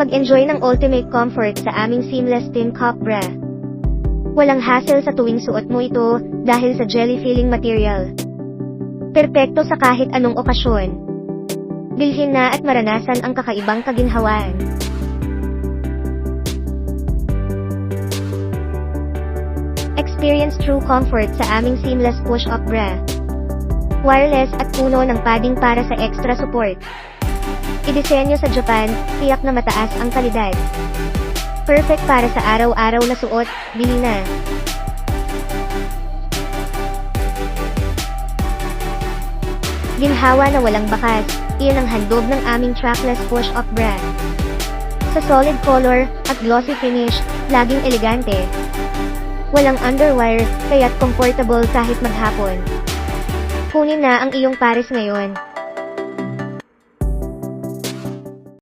Mag-enjoy ng ultimate comfort sa aming seamless thin cup bra. Walang hassle sa tuwing suot mo ito dahil sa jelly-filling material. Perpekto sa kahit anong okasyon. Bilhin na at maranasan ang kakaibang kaginhawaan. Experience true comfort sa aming seamless push-up bra. Wireless at puno ng padding para sa extra support. Idisenyo sa Japan, tiyak na mataas ang kalidad. Perfect para sa araw-araw na suot, bili na. Ginhawa na walang bakas, iyon ang handog ng aming trackless push-up bra. Sa solid color at glossy finish, laging elegante. Walang underwire, kaya't comfortable kahit maghapon. Kunin na ang iyong pares ngayon.